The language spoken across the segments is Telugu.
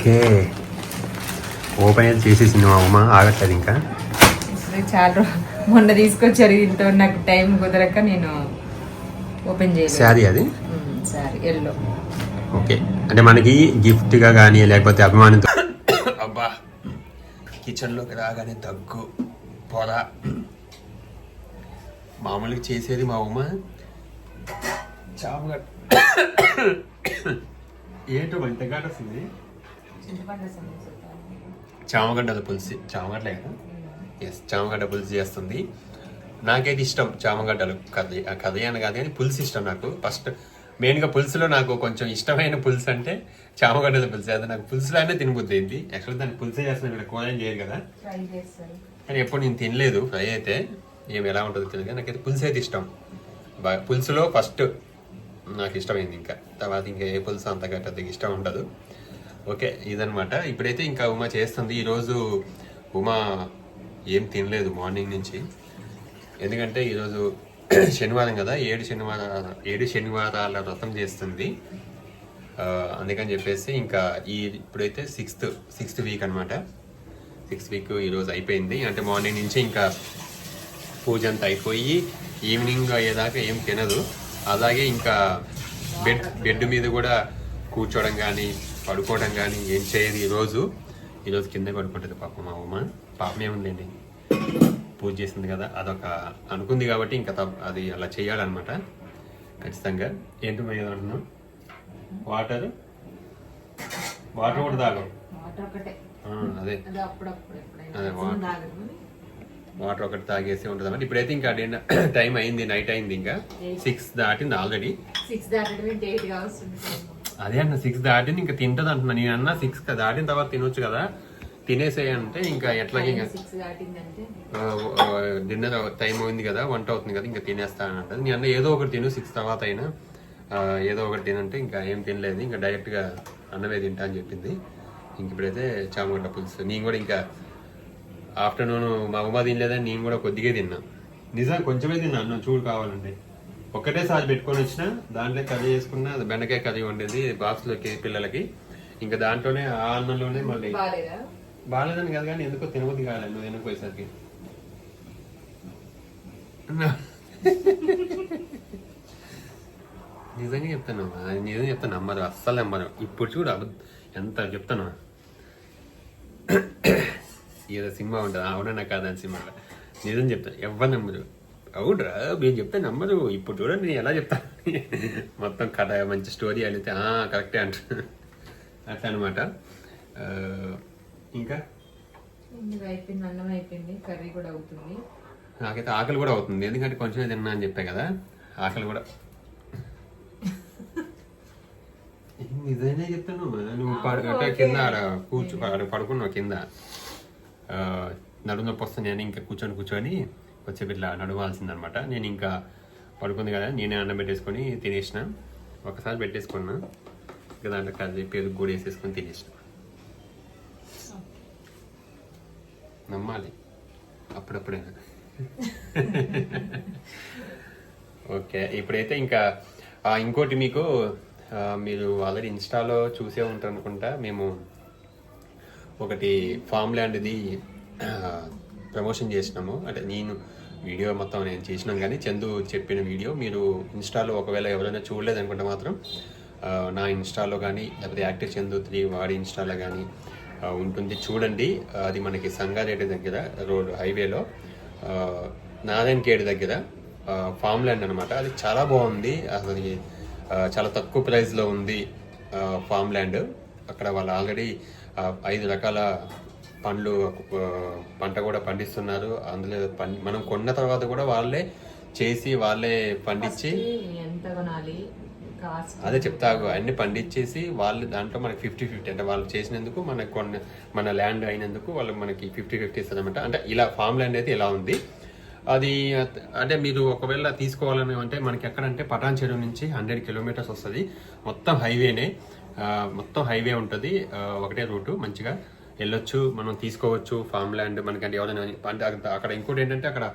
ఓకే. ఓపెన్ అయితే చేసేసింది మా ఉమ్మ ఆగట్లేదు ఇంకా? చాలా మొన్న తీసుకొచ్చారు దీంతో నాకు టైం కుదరక నేను ఓపెన్ చేయలేదు. శారీ అది? సారీ ఎల్లో. ఓకే. అంటే మనకి గిఫ్ట్గా కానీ లేకపోతే అభిమానంతో అబ్బా కిచెన్లోకి రాగానే దగ్గు పొర. మామూలుగా చేసేది మా ఉమ్మ చామగడ్డ ఏంటో గడ్డ వస్తుంది చామగడ్డల పులుసు. చామగడ్డలే కదా? ఎస్ చామగడ్డ పులుసు చేస్తుంది. నాకైతే ఇష్టం చామగడ్డలు. కర్రీ కర్రీ అని కాదు కానీ పులుసు ఇష్టం నాకు. ఫస్ట్ మెయిన్గా పులుసులో నాకు కొంచెం ఇష్టమైన పులుసు అంటే చామగడ్డల పులుసు. అది నాకు పులుసులో అయినా తినబుద్ది ఏంటి యాక్చువల్ దాన్ని పులుసే చేస్తున్నా ఇక్కడ కూర చేయరు కదా. కానీ ఎప్పుడు నేను తినలేదు. ఫ్రై అయితే ఏం ఎలా ఉంటుందో తెలియదు నాకైతే పులుసు అయితే ఇష్టం. బాగా పులుసులో ఫస్ట్ నాకు ఇష్టమైంది ఇంకా. తర్వాత ఇంకా ఏ పులుసు అంత గట్ట ఇష్టం ఉండదు. ఓకే ఇదనమాట ఇప్పుడైతే ఇంకా ఉమా చేస్తుంది. ఈరోజు ఉమా ఏం తినలేదు మార్నింగ్ నుంచి. ఎందుకంటే ఈరోజు శనివారం కదా ఏడు శనివారాల ఏడు శనివారాల వ్రతం చేస్తుంది. అందుకని చెప్పేసి ఇంకా ఈ ఇప్పుడైతే సిక్స్త్ సిక్స్త్ వీక్ అనమాట సిక్స్త్ వీక్ ఈరోజు అయిపోయింది. అంటే మార్నింగ్ నుంచి ఇంకా పూజ అంతా అయిపోయి ఈవినింగ్ అయ్యేదాకా ఏం తినదు. అలాగే ఇంకా బెడ్ బెడ్ మీద కూడా కూర్చోవడం కానీ పడుకోవడం కానీ ఏం చేయదు ఈరోజు ఈరోజు కింద పడుకుంటుంది పాపం మా ఉమ్మ పాపం ఏముందండి? పూజ చేసింది కదా అదొక అనుకుంది కాబట్టి ఇంకా అది అలా చేయాలన్నమాట. ఖచ్చితంగా. ఏంటి మరి ఏదో అంటున్నావు వాటర్ వాటర్ కూడా తాగం అదే. అది వాటర్. వాటర్ ఒకటి తాగేసి ఉంటుంది అన్నమాట. ఇప్పుడైతే ఇంకా టైం అయింది నైట్ అయింది ఇంకా. సిక్స్ దాటింది ఆల్రెడీ సిక్స్ అదే అన్న సిక్స్ దాటింది ఇంకా తింటది అంటున్నా. నేను అన్న సిక్స్ దాటిన తర్వాత తినొచ్చు కదా. తినేసేయంటే ఇంకా ఎట్లాగే ఇంకా డిన్నర్ టైం అయింది కదా వంట అవుతుంది కదా ఇంకా తినేస్తా అని అంటది. నేను అన్న ఏదో ఒకటి తిను సిక్స్ తర్వాత అయినా. ఏదో ఒకటి తినంటే ఇంకా ఏం తినలేదు. ఇంకా డైరెక్ట్గా అన్నమే తింటా అని చెప్పింది. ఇంక ఇప్పుడైతే చామగడ్డ పులుసు. నేను కూడా ఇంకా ఆఫ్టర్నూన్ మా ఉమ్మ తినలేదని నేను కూడా కొద్దిగా తిన్నా. నిజం కొంచెమే తిన్నా అన్నం చూడు కావాలంటే. ఒక్కటేసారి పెట్టుకొని వచ్చిన దాంట్లో కర్రీ చేసుకున్న అది బెండకాయ కర్రీ వండేది బాక్స్లోకి పిల్లలకి. ఇంకా దాంట్లోనే ఆ అన్నంలోనే మళ్ళీ బాగాలేదా బాగాలేదని కాదు కానీ ఎందుకో తినబుద్ధి కాలేదు నువ్వు తినకపోయేసరికి. నిజంగా చెప్తాను నిజంగా చెప్తాను నమ్మరు అస్సలు నమ్మరు. ఇప్పుడు చూడు ఎంత చెప్తాను. ఏదో సినిమా ఉంటుంది అవునన్నా కాదని సినిమా. నిజం చెప్తాను ఎవరు నమ్మరు. అవునరా మీరు చెప్తే నమ్మరు ఇప్పుడు చూడండి నేను ఎలా చెప్తాను. మొత్తం కథ మంచి స్టోరీ అడిగితే "ఆ, కరెక్టే అంట అట్లా అనమాట ఇంకా? ఇది అయిపోయింది అన్నం అయిపోయింది కర్రీ కూడా అవుతుంది. నాకైతే ఆకలి కూడా అవుతుంది. ఎందుకంటే కొంచెమే తిన్నా అని చెప్పా కదా ఆకలి కూడా. నిజమే చెప్తాను నువ్వు పడు కింద ఆడ కూర్చో పడుకున్నావు కింద. ఆ, నడుము నొప్పి వస్తుంది అని ఇంకా కూర్చొని కూర్చొని వచ్చేపు ఇట్లా నడవాల్సిందనమాట. నేను ఇంకా పడుకుంది కదా నేనే అన్నం పెట్టేసుకొని తినేసిన. ఒకసారి పెట్టేసుకున్నా. ఇంకా దాంట్లో కలిసి పెరుగు కూడా వేసేసుకొని తినేసిన. నమ్మాలి. అప్పుడప్పుడైనా. ఓకే ఇప్పుడైతే ఇంకా ఇంకోటి మీకు మీరు ఆల్రెడీ ఇన్స్టాలో చూసే ఉంటారు అనుకుంటా మేము ఒకటి ఫామ్ ల్యాండ్ది ప్రమోషన్ చేసినాము. అంటే నేను వీడియో మొత్తం నేను చేసినాం కానీ చందు చెప్పిన వీడియో మీరు ఇన్స్టాలో ఒకవేళ ఎవరైనా చూడలేదనుకుంటే మాత్రం నా ఇన్స్టాలో కానీ లేకపోతే యాక్టివ్ చందు త్రీ వాడి ఇన్స్టాలో కానీ ఉంటుంది. చూడండి. అది మనకి సంగారెడ్డి దగ్గర రోడ్ హైవేలో నారాయణ ఖేడ్ దగ్గర ఫామ్ ల్యాండ్ అనమాట అది చాలా బాగుంది. అసలు చాలా తక్కువ ప్రైస్లో ఉంది ఫామ్ ల్యాండ్. అక్కడ వాళ్ళు ఆల్రెడీ ఐదు రకాల పండ్లు పంట కూడా పండిస్తున్నారు. అందులో మనం కొన్న తర్వాత కూడా వాళ్ళే చేసి వాళ్ళే పండించి ఎంత కొనాలి? అదే చెప్తాగు అన్ని పండించేసి వాళ్ళు దాంట్లో మనకి ఫిఫ్టీ ఫిఫ్టీ అంటే వాళ్ళు చేసినందుకు మనకు కొన్న మన ల్యాండ్ అయినందుకు వాళ్ళు మనకి ఫిఫ్టీ ఫిఫ్టీ ఇస్తుంది అనమాట అంటే ఇలా ఫామ్ ల్యాండ్ అయితే ఇలా ఉంది. అది అంటే మీరు ఒకవేళ తీసుకోవాలని అంటే మనకి ఎక్కడంటే పటాన్ చెరువు నుంచి హండ్రెడ్ కిలోమీటర్స్ వస్తుంది. మొత్తం హైవేనే. మొత్తం హైవే ఉంటుంది. ఒకటే రూటు మంచిగా. వెళ్ళొచ్చు మనం తీసుకోవచ్చు ఫామ్ ల్యాండ్ మనకంటే ఎవరైనా అంటే అక్కడ- ఇంకోటి ఏంటంటే అక్కడ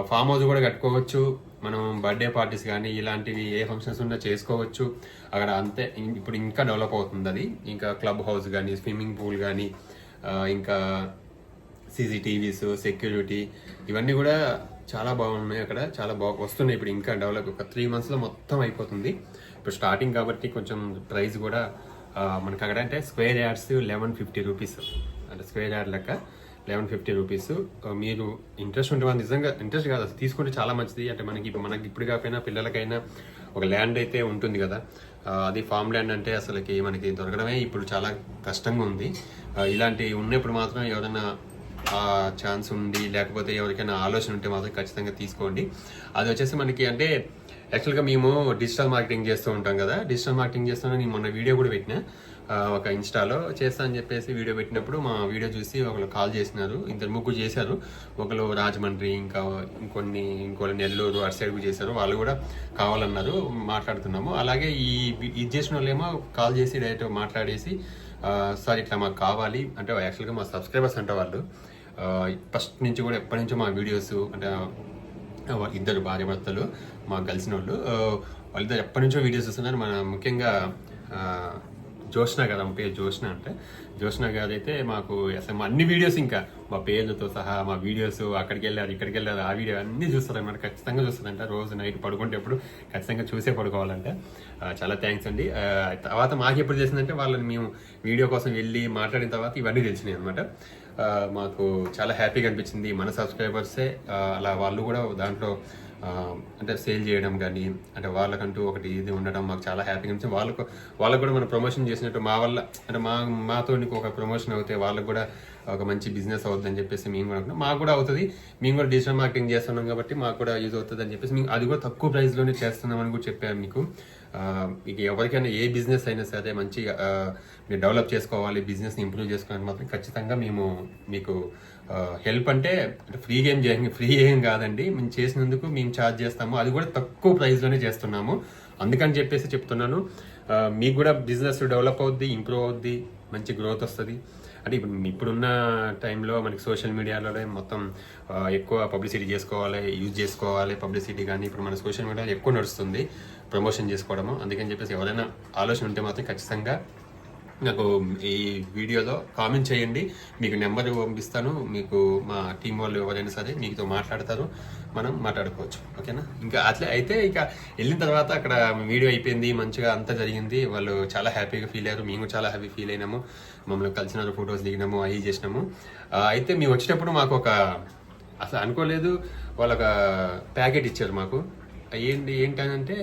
ఫామ్ హౌస్ కూడా కట్టుకోవచ్చు. మనం బర్త్డే పార్టీస్ కానీ ఇలాంటివి ఏ ఫంక్షన్స్ ఉన్నా చేసుకోవచ్చు. అక్కడ అంతే ఇప్పుడు ఇంకా డెవలప్ అవుతుంది అది. ఇంకా క్లబ్ హౌస్ కానీ స్విమ్మింగ్ పూల్ కానీ ఇంకా సీసీటీవీస్ సెక్యూరిటీ ఇవన్నీ కూడా చాలా బాగున్నాయి అక్కడ. చాలా బాగా వస్తున్నాయి ఇప్పుడు ఇంకా డెవలప్ ఒక త్రీ మంత్స్లో మొత్తం అయిపోతుంది. ఇప్పుడు స్టార్టింగ్ కాబట్టి కొంచెం ప్రైస్ కూడా మనకి అక్కడ అంటే square yards eleven fifty rupees. అంటే స్క్వేర్ యార్డ్ లెక్క లెవెన్ ఫిఫ్టీ రూపీస్. మీరు ఇంట్రెస్ట్ ఉంటే మనం నిజంగా ఇంట్రెస్ట్ కాదు. తీసుకుంటే చాలా మంచిది. అంటే మనకి ఇప్పుడు మనకి ఇప్పుడు కాకపోయినా పిల్లలకైనా ఒక ల్యాండ్ అయితే ఉంటుంది కదా. అది ఫామ్ ల్యాండ్ అంటే అసలుకి మనకి దొరకడమే ఇప్పుడు చాలా కష్టంగా ఉంది. ఇలాంటి ఉన్నప్పుడు మాత్రం ఎవరైనా ఛాన్స్ ఉండి లేకపోతే ఎవరికైనా ఆలోచన ఉంటే మాత్రం ఖచ్చితంగా తీసుకోండి. అది వచ్చేసి మనకి అంటే యాక్చువల్గా మేము డిజిటల్ మార్కెటింగ్ చేస్తూ ఉంటాం కదా. డిజిటల్ మార్కెటింగ్ చేస్తున్నా నేను మొన్న వీడియో కూడా పెట్టిన. ఒక ఇన్స్టాలో చేస్తా అని చెప్పేసి వీడియో పెట్టినప్పుడు మా వీడియో చూసి ఒకరు కాల్ చేసినారు. ఇద్దరు ముగ్గురు చేశారు. ఒకరు రాజమండ్రి ఇంకా ఇంకొన్ని ఇంకో నెల్లూరు అటు సైడ్ చేశారు. వాళ్ళు కూడా కావాలన్నారు. మాట్లాడుతున్నాము. అలాగే ఈ ఇది చేసిన వాళ్ళేమో కాల్ చేసి డైరెక్ట్ మాట్లాడేసి సార్ ఇట్లా మాకు కావాలి. అంటే యాక్చువల్గా మా సబ్స్క్రైబర్స్ అంటే వాళ్ళు. ఫస్ట్ నుంచి కూడా ఎప్పటి నుంచో మా వీడియోస్ అంటే ఇద్దరు భార్యభర్తలు మాకు కలిసిన వాళ్ళు వాళ్ళిద్దరు ఎప్పటి నుంచో వీడియోస్ చూస్తున్నారు. మన ముఖ్యంగా జోష్న గారు ఆమె పేరు జోష్న అంటే. జోష్న గారు అయితే మాకు అసలు మా అన్ని వీడియోస్ ఇంకా మా పేర్లతో సహా మా వీడియోస్ అక్కడికి వెళ్ళారు ఇక్కడికి వెళ్ళారు ఆ వీడియో అన్ని చూస్తారనమాట ఖచ్చితంగా చూస్తారంట. రోజు నైట్ పడుకునేటప్పుడు ఖచ్చితంగా చూసే పడుకోవాలంట. చాలా థ్యాంక్స్ అండి. తర్వాత మాకు ఎప్పుడు చేసిందంటే వాళ్ళని మేము వీడియో కోసం వెళ్ళి మాట్లాడిన తర్వాత ఇవన్నీ తెలిసినాయి అనమాట మాకు చాలా హ్యాపీగా అనిపించింది. మన సబ్స్క్రైబర్సే అలా వాళ్ళు కూడా దాంట్లో అంటే సేల్ చేయడం కానీ అంటే వాళ్ళకంటూ ఒకటి ఇది ఉండడం మాకు చాలా హ్యాపీగా అనిపించింది. వాళ్ళకు వాళ్ళకు కూడా మనం ప్రమోషన్ చేసినట్టు మా వల్ల అంటే మా మాతో నీకు ఒక ప్రమోషన్ అవుతే వాళ్ళకు కూడా ఒక మంచి బిజినెస్ అవుతుంది అని చెప్పేసి మేము కూడా మాకు కూడా అవుతుంది. మేము కూడా డిజిటల్ మార్కెటింగ్ చేస్తున్నాం కాబట్టి మాకు కూడా యూజ్ అవుతుంది అని చెప్పేసి మేము అది కూడా తక్కువ ప్రైస్లోనే చేస్తున్నామని కూడా చెప్పాను మీకు. మీకు ఎవరికైనా ఏ బిజినెస్ అయినా సరే మంచిగా మీరు డెవలప్ చేసుకోవాలి బిజినెస్ని ఇంప్రూవ్ చేసుకోవాలి మాత్రం ఖచ్చితంగా మేము మీకు హెల్ప్ అంటే ఫ్రీగా ఏం చేయండి ఫ్రీ ఏం కాదండి. మేము చేసినందుకు మేము ఛార్జ్ చేస్తాము. అది కూడా తక్కువ ప్రైస్లోనే చేస్తున్నాము. అందుకని చెప్పేసి చెప్తున్నాను. మీకు కూడా బిజినెస్ డెవలప్ అవుద్ది ఇంప్రూవ్ అవుద్ది మంచి గ్రోత్ వస్తుంది. అంటే ఇప్పుడు ఇప్పుడున్న టైంలో మనకి సోషల్ మీడియాలో మొత్తం ఎక్కువ పబ్లిసిటీ చేసుకోవాలి యూజ్ చేసుకోవాలి పబ్లిసిటీ కానీ ఇప్పుడు మన సోషల్ మీడియాలో ఎక్కువ నడుస్తుంది. ప్రమోషన్ చేసుకోవడము. అందుకని చెప్పేసి ఎవరైనా ఆలోచన ఉంటే మాత్రం ఖచ్చితంగా నాకు ఈ వీడియోలో కామెంట్ చేయండి. మీకు నెంబర్ పంపిస్తాను. మీకు మా టీం వాళ్ళు ఎవరైనా సరే మీతో మాట్లాడతారు. మనం మాట్లాడుకోవచ్చు. ఓకేనా? ఇంకా అట్లే అయితే ఇక వెళ్ళిన తర్వాత అక్కడ వీడియో అయిపోయింది. మంచిగా అంతా జరిగింది. వాళ్ళు చాలా హ్యాపీగా ఫీల్ అయ్యారు. మేము చాలా హ్యాపీ ఫీల్ అయినాము. మమ్మల్ని కలిసినారు ఫొటోస్ దిగినాము అవి చేసినాము. అయితే మేము వచ్చేటప్పుడు మాకు ఒక అసలు అనుకోలేదు. వాళ్ళ ఒక ప్యాకెట్ ఇచ్చారు మాకు. ఏంటి ఏంటంటే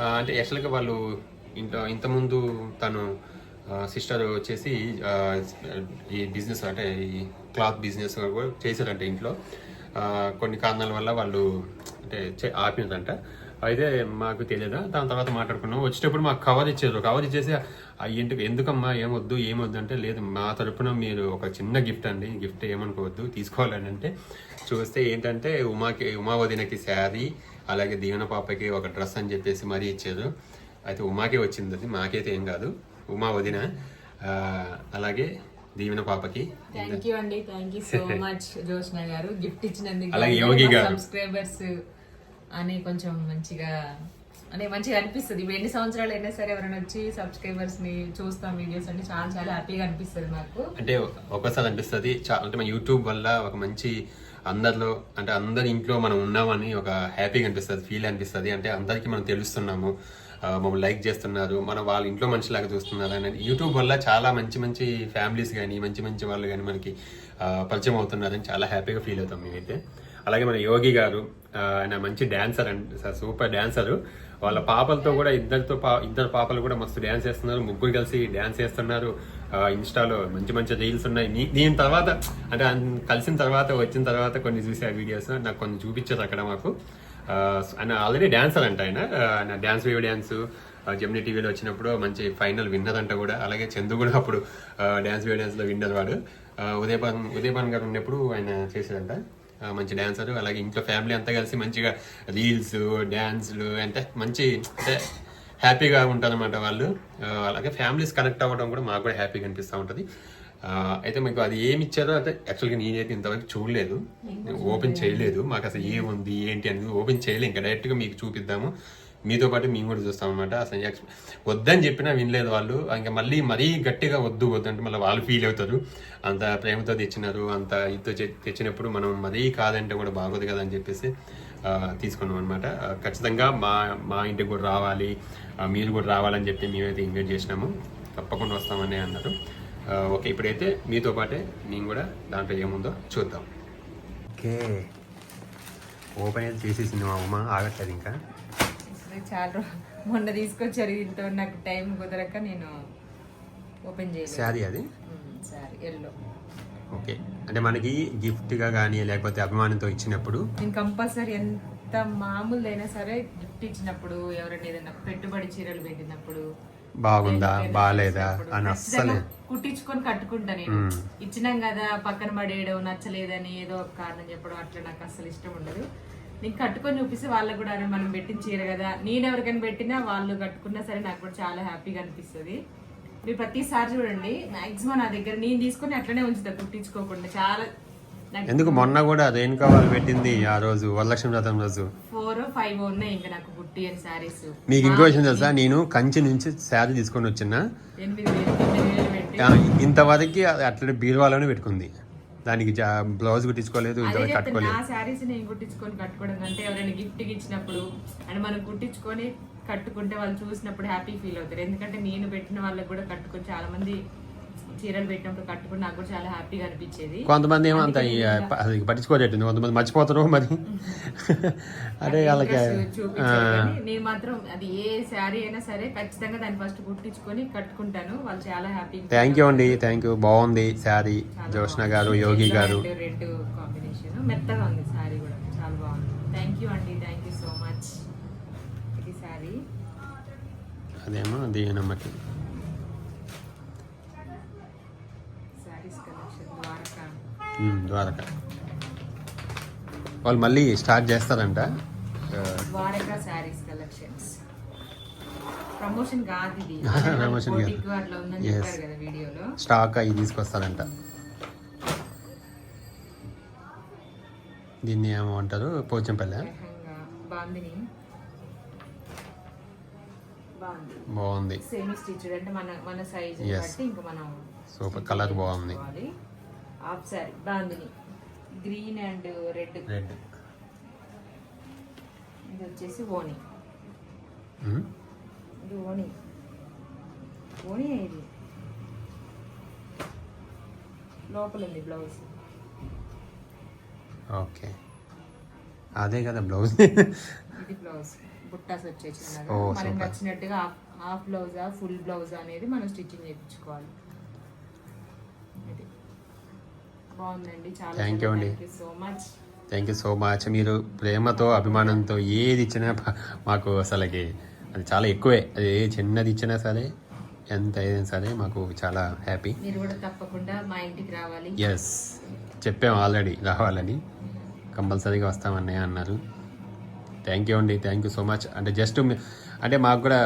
అంటే యాక్చువల్గా వాళ్ళు ఇంత ఇంతకుముందు తను సిస్టర్ వచ్చేసి ఈ బిజినెస్ అంటే ఈ క్లాత్ బిజినెస్ కూడా చేశారంట ఇంట్లో. కొన్ని కారణాల వల్ల వాళ్ళు అంటే చే- ఆపినారంట. అయితే మాకు తెలియదా? దాని తర్వాత మాట్లాడుకున్నాం. వచ్చేటప్పుడు మాకు కవర్ ఇచ్చారు. కవర్ ఇచ్చేసి "ఆ, ఎందుకమ్మా ఏమొద్దు ఏమొద్దు? అంటే లేదు మా తరపున మీరు ఒక చిన్న గిఫ్ట్ అండి. గిఫ్ట్ ఏమనుకోవద్దు. తీసుకోవాలని అంటే చూస్తే ఏంటంటే ఉమాకి ఉమావదినకి శారీ అలాగే దీవెన పాపకి ఒక డ్రెస్ అని చెప్పేసి మరీ ఇచ్చారు. అయితే ఉమాకే వచ్చింది అది. మాకైతే ఏం కాదు. ఉమా వదిన అలాగే దీవెన పాపకి థ్యాంక్ యూ అండి. Thank you so much Joshna గారు. గిఫ్ట్ ఇచ్చినందుకు అలాగే యోగి గారు. సబ్స్క్రైబర్స్ అని కొంచెం మంచిగా అంటే మంచిగా అనిపిస్తుంది. ఇప్పుడు ఎన్ని సంవత్సరాలు అయినా సరే ఎవరైనా వచ్చి సబ్స్క్రైబర్స్ని చూస్తాం వీడియోస్ అంటే చాలా చాలా హ్యాపీగా అనిపిస్తుంది నాకు అంటే ఒక్కసారి అనిపిస్తుంది. చా- అంటే మన యూట్యూబ్ వల్ల ఒక మంచి అందరిలో అంటే అందరి ఇంట్లో మనం ఉన్నామని ఒక హ్యాపీగా అనిపిస్తుంది ఫీల్ అనిపిస్తుంది. అంటే అందరికీ మనం తెలుస్తున్నాము మమ్మల్ని లైక్ చేస్తున్నారు మన వాళ్ళ ఇంట్లో మనిషిలాగా చూస్తున్నారు అని. యూట్యూబ్ వల్ల చాలా మంచి మంచి ఫ్యామిలీస్ కానీ మంచి మంచి వాళ్ళు కానీ మనకి పరిచయం అవుతున్నారని చాలా హ్యాపీగా ఫీల్ అవుతాం మేమైతే. అలాగే మన యోగి గారు ఆయన మంచి డ్యాన్సర్ అండి సూపర్ డ్యాన్సరు వాళ్ళ పాపలతో కూడా ఇద్దరితో పా ఇద్దరు పాపలు కూడా మస్తు డ్యాన్స్ చేస్తున్నారు. ముగ్గురు కలిసి డ్యాన్స్ చేస్తున్నారు. ఇన్స్టాలో మంచి మంచి రీల్స్ ఉన్నాయి. నేను తర్వాత అంటే కలిసిన తర్వాత వచ్చిన తర్వాత కొన్ని చూసి ఆ వీడియోస్ నాకు కొన్ని చూపించారు అక్కడ మాకు. ఆయన ఆల్రెడీ డ్యాన్సర్ అంట ఆయన. ఆయన డ్యాన్స్ వేవ్ డ్యాన్స్ జెమినీ టీవీలో వచ్చినప్పుడు మంచి ఫైనల్ విన్నర్ అంట కూడా. అలాగే చందు కూడా అప్పుడు డ్యాన్స్ వేవ్ డ్యాన్స్లో విన్నర్ వాడు. ఆ, ఉదయభాన్ ఉదయభాన్ గారు ఉన్నప్పుడు ఆయన చేశాడంట. మంచి డాన్సర్ అలాగే ఇంట్లో ఫ్యామిలీ అంతా కలిసి మంచిగా రీల్స్ డ్యాన్స్లు అంటే మంచి అంటే హ్యాపీగా ఉంటారన్నమాట వాళ్ళు. అలాగే ఫ్యామిలీస్ కనెక్ట్ అవ్వడం కూడా మాకు కూడా హ్యాపీగా అనిపిస్తూ ఉంటుంది. అయితే మీకు అది ఏమి ఇచ్చారో అంటే యాక్చువల్గా నేనైతే ఇంతవరకు చూడలేదు. ఓపెన్ చేయలేదు. మాకు అసలు ఏముంది ఏంటి అనేది ఓపెన్ చేయలేదు. ఇంకా డైరెక్ట్గా మీకు చూపిద్దాము. మీతో పాటు మేము కూడా చూస్తాం అనమాట అసలు వద్దని చెప్పినా వినలేదు వాళ్ళు. ఇంకా మళ్ళీ మరీ గట్టిగా వద్దు వద్దంటే మళ్ళీ వాళ్ళు ఫీల్ అవుతారు. అంత ప్రేమతో తెచ్చినారు అంత ఇదితో తెచ్చినప్పుడు మనం మరీ కాదంటే కూడా బాగోదు కదా అని చెప్పేసి తీసుకున్నాం అనమాట ఖచ్చితంగా మా మా ఇంటికి కూడా రావాలి. మీరు కూడా రావాలని చెప్పి మేమైతే ఇన్వైట్ చేసినాము. తప్పకుండా వస్తామని అన్నారు. ఓకే ఇప్పుడైతే మీతో పాటే మేము కూడా దాంట్లో ఏముందో చూద్దాం. ఓకే. ఓపెన్ అయితే చేసేసింది మా అమ్మ ఆగట్లేదు ఇంకా. అసలు చాలా మొన్న తీసుకొచ్చారు దీంతో నాకు టైం కుదరక నేను ఓపెన్ చేయలేదు. శారీ అది? సారీ ఎల్లో. ఓకే. అంటే మనకి గిఫ్ట్గా కానీ లేకపోతే అభిమానంతో ఇచ్చినప్పుడు? నేను కంపల్సరీ ఎంత మామూలుదైనా సరే గిఫ్ట్ ఇచ్చినప్పుడు ఎవరైనా ఏదైనా పెట్టుబడి చీరలు పెట్టినప్పుడు బాగుందా? బాగాలేదా అని అస్సలే. కుట్టించుకొని కట్టుకుంటా నేను. ఇచ్చినాం కదా పక్కన పడేయడం నచ్చలేదని ఏదో ఒక కారణం చెప్పడం అట్లా నాకు అసలు ఇష్టం ఉండదు. నేను కట్టుకొని చూపిస్తే వాళ్ళకు కూడా అరే మనం పెట్టిన చీర కదా. నేను ఎవరికైనా పెట్టినా వాళ్ళు కట్టుకున్నా సరే నాకు కూడా చాలా హ్యాపీగా అనిపిస్తుంది. మీరు ప్రతిసారి చూడండి మాక్సిమం నా దగ్గర నేను తీసుకొని అట్లనే ఉంచుతా కుట్టించుకోకుండా. చాలా నాకు ఎందుకు? మొన్న కూడా రేణుకా వాళ్ళు పెట్టింది ఆ రోజు వరలక్ష్మి వ్రతం రోజు. ఫోర్ ఫైవ్ ఉన్నాయి ఇంకా నాకు కుట్టి అని శారీస్. మీకు ఇంకో విషయం తెలుసా? నేను కంచి నుంచి శారీ తీసుకొని వచ్చిన. ఇంతవరకు అది అట్లా బీరువాలోనే పెట్టుకుంది. దానికి బ్లౌజ్ కుట్టించుకోలేదు కట్టుకోలేదు. నా శారీస్ నేను కుట్టించుకొని కట్టుకోవడం కంటే ఎవరైనా గిఫ్ట్ ఇచ్చినప్పుడు అండ్ మనం కుట్టించుకొని కట్టుకుంటే వాళ్ళు చూసినప్పుడు హ్యాపీ ఫీల్ అవుతారు. ఎందుకంటే నేను పెట్టిన వాళ్ళకి కూడా కట్టుకొని చాలా మంది చీరలు పెట్టినప్పుడు కట్టుకుని నాకు కూడా చాలా హ్యాపీగా అనిపించేది. కొంతమంది ఏమో అంత ఈ, ప- అది పట్టించుకోలేటుంది కొంతమంది మర్చిపోతారు మరి. అదే వాళ్ళకి నేను మాత్రం అది ఏ శారీ అయినా సరే ఖచ్చితంగా దాన్ని ఫస్ట్ కుట్టించుకొని కట్టుకుంటాను. వాళ్ళు చాలా హ్యాపీ థ్యాంక్ యూ అండి. థ్యాంక్ యూ బాగుంది శారీ. జోష్న గారు యోగి గారు. రెడ్ కాంబినేషన్ మెత్తగా ఉంది శారీ కూడా. చాలా బాగుంది. థ్యాంక్ యూ అండి. థ్యాంక్ యూ సో మచ్ ఇది శారీ. అదేమో దీనమ్మకి శారీస్ కలెక్షన్ ద్వారకా. వాళ్ళు మళ్ళీ స్టార్ట్ చేస్తారంట. ఆ, ద్వారకా శారీస్ కలెక్షన్స్. ప్రమోషన్ కాదు ఇది. Promotion కాదు. కోటికి అట్లా ఉందని Yes. చెప్పారు కదా వీడియోలో. స్టాక్ అవి తీసుకొస్తారంట. దీన్ని ఏమో అంటారు? పోచంపల్లె. బాగుంది బాగుంది. సెమీ స్టిచ్డ్ అంటే మన మన సైజ్ Yes. బట్టి ఇంకా మనం సూపర్ కలర్ బాగుంది. Half sari bandhani green and red. Red. ఇది వచ్చేసి ఓని. ఇది ఓని. ఓని ఇది. లోపల ఉంది బ్లౌజ్. ఓకే. అదే కదా బ్లౌజ్. ఇది బ్లౌజ్. బుట్టాస్ వచ్చేసి మనకి. నచ్చినట్టుగా హాఫ్ హాఫ్ బ్లౌజా ఫుల్ బ్లౌజ్ అనేది మనం స్టిచ్చింగ్ చేయించుకోవాలి. బాగుందండి. చాలా Thank you అండి. So much thank you so much మీరు ప్రేమతో అభిమానంతో ఏది ఇచ్చినా మాకు అసలుకి అది చాలా ఎక్కువే. అది ఏ చిన్నది ఇచ్చినా సరే ఎంత ఏదైనా సరే మాకు చాలా హ్యాపీ మీరు కూడా తప్పకుండా మా ఇంటికి రావాలి. ఎస్ చెప్పాము ఆల్రెడీ రావాలని. కంపల్సరీగా వస్తామన్నయ్య అన్నారు. థ్యాంక్ యూ అండి. థ్యాంక్ యూ సో మచ్ అంటే జస్ట్ అంటే మాకు కూడా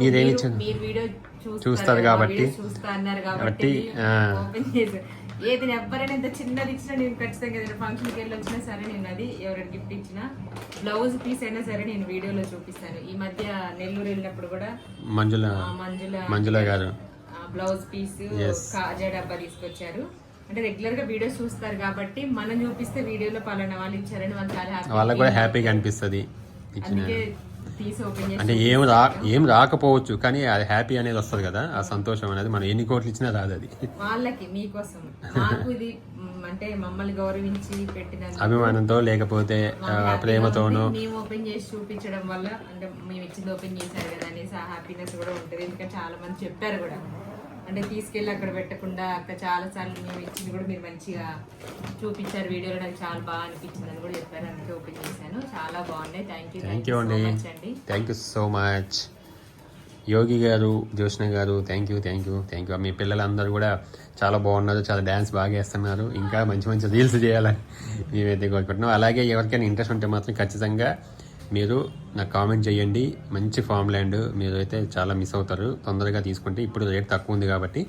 మీరేమి చూస్తారు కాబట్టి. వీడియో చూస్తా అన్నారు కాబట్టి, ఏది ఎవరైనా ఎంత చిన్నది ఇచ్చినా నేను ఖచ్చితంగా ఏదైనా ఫంక్షన్కి వెళ్ళి వచ్చినా సరే నేను అది ఎవరైనా గిఫ్ట్ ఇచ్చినా బ్లౌజ్ పీస్ అయినా సరే నేను వీడియోలో చూపిస్తాను. ఈ మధ్య నెల్లూరు వెళ్ళినప్పుడు కూడా మంజుల మంజుల మంజుల గారు. Blouse piece. కాజా డబ్బా తీసుకొచ్చారు. అంటే రెగ్యులర్గా వీడియోస్ చూస్తారు కాబట్టి మనం చూపిస్తే వీడియోలో పలానా వాళ్ళు ఇచ్చారని వాళ్ళు చాలా హ్యాపీ వాళ్ళకు కూడా హ్యాపీగా అనిపిస్తుంది. అందుకే తీసి ఓపెన్ చేసి అంటే ఏం రా ఏం రాకపోవచ్చు కానీ అది హ్యాపీ అనేది వస్తుంది కదా ఆ సంతోషం అనేది. మనం ఎన్ని కోట్లు ఇచ్చినా రాదు అది. వాళ్ళకి మీకోసం. మాకు ఇది మ్, అంటే మమ్మల్ని గౌరవించి పెట్టిన అభిమానంతో లేకపోతే ప్రేమతోనో. మేము ఓపెన్ చేసి చూపించడం వల్ల అంటే మేము ఇచ్చింది ఓపెన్ చేశారు కదా అనేసి ఆ హ్యాపీనెస్ కూడా ఉంటుంది. ఎందుకంటే చాలా మంది చెప్పారు కూడా. అంటే తీసుకెళ్ళి అక్కడ పెట్టకుండా అక్కడ చాలా సార్లు మేము ఇచ్చింది కూడా మీరు మంచిగా చూపించారు వీడియోలో నాకు చాలా బాగా అనిపించింది అని కూడా చెప్పారు. అందుకే ఓపెన్ చేశాను. చాలా బాగున్నాయి. థ్యాంక్ యూ థ్యాంక్ యూ అండి. Thank you so much Yogi గారు జ్యోత్స్న గారు thank you thank you thank you మీ పిల్లలందరూ కూడా చాలా బాగున్నారు. చాలా డ్యాన్స్ బాగా వేస్తున్నారు ఇంకా మంచి మంచి రీల్స్ చేయాలని మేమైతే కోరుకుంటున్నాం. అలాగే ఎవరికైనా ఇంట్రెస్ట్ ఉంటే మాత్రం ఖచ్చితంగా మీరు నాకు కామెంట్ చేయండి. మంచి ఫామ్ ల్యాండ్ మీరు అయితే చాలా మిస్ అవుతారు. తొందరగా తీసుకుంటే ఇప్పుడు రేట్ తక్కువ ఉంది కాబట్టి.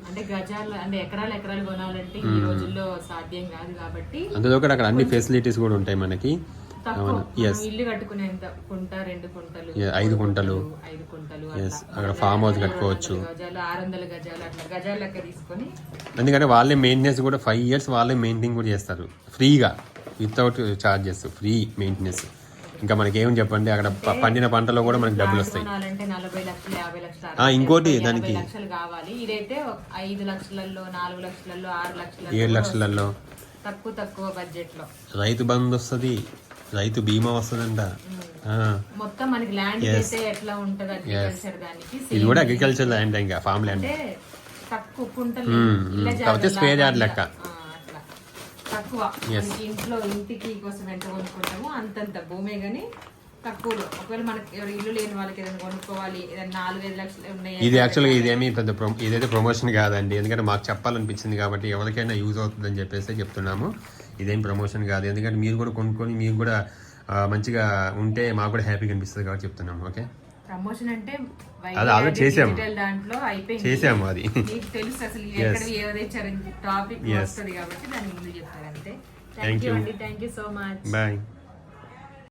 అందులో కూడా అక్కడ అన్ని ఫెసిలిటీస్ కూడా ఉంటాయి మనకి. తక్కువ. మనం ఇల్లు కట్టుకునేంత కుంట రెండు కుంటలు Yeah, ఐదు కుంటలు. ఐదు. అక్కడ ఫామ్ హౌస్ కట్టుకోవచ్చు. గజాలు ఆరు వందల గజాలు అట్లా గజాలు లెక్క తీసుకొని. ఎందుకంటే వాళ్ళే మెయింటెనెన్స్ కూడా ఫైవ్ ఇయర్స్ వాళ్ళే మెయింటైన్ కూడా చేస్తారు. ఫ్రీగా వితౌట్ చార్జెస్ ఫ్రీ మెయింటెనెన్స్ ఇంకా మనకి ఏం చెప్పండి? అక్కడ పండిన పంటలో కూడా మనకి డబ్బులు వస్తాయి. కొనాలంటే నలభై లక్షలు యాభై లక్షలు ఆ, ఇంకోటి దానికి లక్షలు కావాలి. ఇదైతే ఒక ఐదు లక్షలలో నాలుగు లక్షలలో ఆరు లక్షలలో ఏడు లక్షలలో తక్కువ తక్కువ బడ్జెట్లో రైతు బంధు వస్తుంది. రైతు బీమా వస్తుందంట. మొత్తం మనకి ల్యాండ్ అయితే ఎట్లా ఉంటది అగ్రికల్చర్ దానికి? ఇది కూడా అగ్రికల్చర్ ల్యాండ్ ఇంకా ఫామ్ ల్యాండ్ తక్కువ కుంటలు స్క్వేర్ యార్డ్ లెక్క. తక్కువ. ఇంట్లో ఇంటికి కోసం ఎంత కొనుక్కుంటామో అంతంత భూమే గాని తక్కువలో. ఒకవేళ మనకి ఎవరు ఇల్లు లేని వాళ్ళకి ఏదైనా కొనుక్కోవాలి ఏదైనా నాలుగైదు లక్షలు ఉన్నాయి ఇది యాక్చువల్గా ఇదేమి పెద్ద ఇదైతే ప్రమోషన్ కాదండి. ఎందుకంటే మాకు చెప్పాలనిపించింది కాబట్టి ఎవరికైనా యూజ్ అవుతుందని చెప్పేసి చెప్తున్నాము. ఇదేం ప్రమోషన్ కాదు. ఎందుకంటే మీరు కూడా కొనుక్కొని మీరు కూడా మంచిగా ఉంటే మాకు కూడా హ్యాపీగా అనిపిస్తుంది కాబట్టి చెప్తున్నాము. ఓకే ప్రమోషన్ అంటే అది చేసాము. డిజిటల్ దాంట్లో అయిపోయింది. చేసాము అది. మీకు తెలుసు అసలు ఎక్కడ ఏవైతే టాపిక్ వస్తుంది కాబట్టి దాని ముందు చెప్తారు అంతే. థ్యాంక్ యూ అండి. Thank you so much bye